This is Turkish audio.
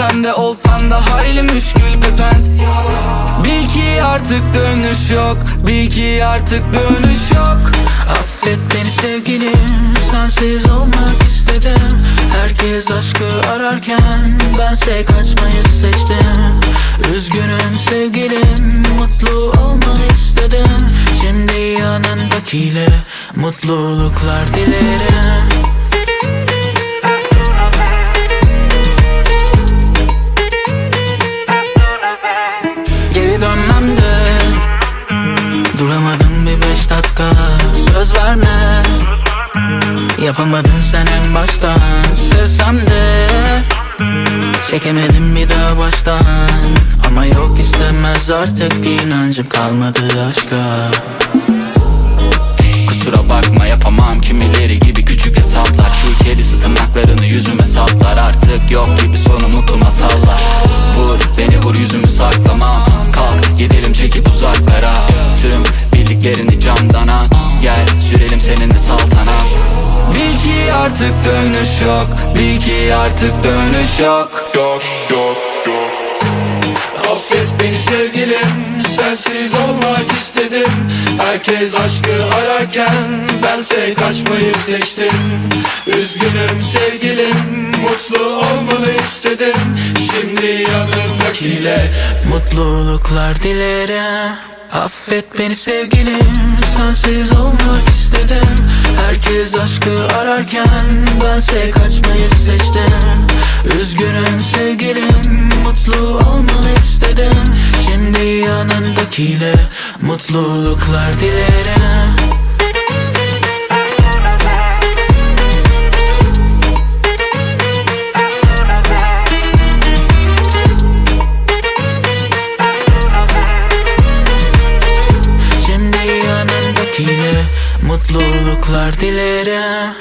gülmesen de Olsan da hayli müşkül pesent Bil ki artık dönüş yok Bil ki artık dönüş yok. Affet beni sevgilim Sensiz olmak istedim. Herkes aşkı ararken Bense kaçmayı seçtim. Üzgünüm sevgilim Mutlu olmanı istedim. Şimdi yanındakiyle Mutluluklar dilerim Yapamadın sen en baştan. Sevsem de Çekemedim bir daha baştan. Ama yok istemez artık inancım kalmadı aşka. Kusura bakma yapamam. Kimileri gibi küçük hesaplar. Şu kedisi tırnaklarını yüzüme saplar Artık yok gibi sonu mutlu masallar Vur beni vur yüzümü saklamam Kalk gidelim çekip uzaklara. Tüm bildiklerini camdan at Gel sürelim seninle ki artık dönüş yok. Bil ki artık dönüş yok. Yok yok yok Affet beni sevgilim Sensiz olmak istedim. Herkes aşkı ararken Bense kaçmayı seçtim. Üzgünüm sevgilim Mutlu olmalı istedim. Şimdi yanımdakiyle Mutluluklar dilerim. Affet beni sevgilim Sensiz olmak istedim Herkes aşkı ararken Bense kaçmayı seçtim. Üzgünüm sevgilim Mutlu olmanı istedim. Şimdi yanındakiyle Mutluluklar dilerim Mutluluklar dilerim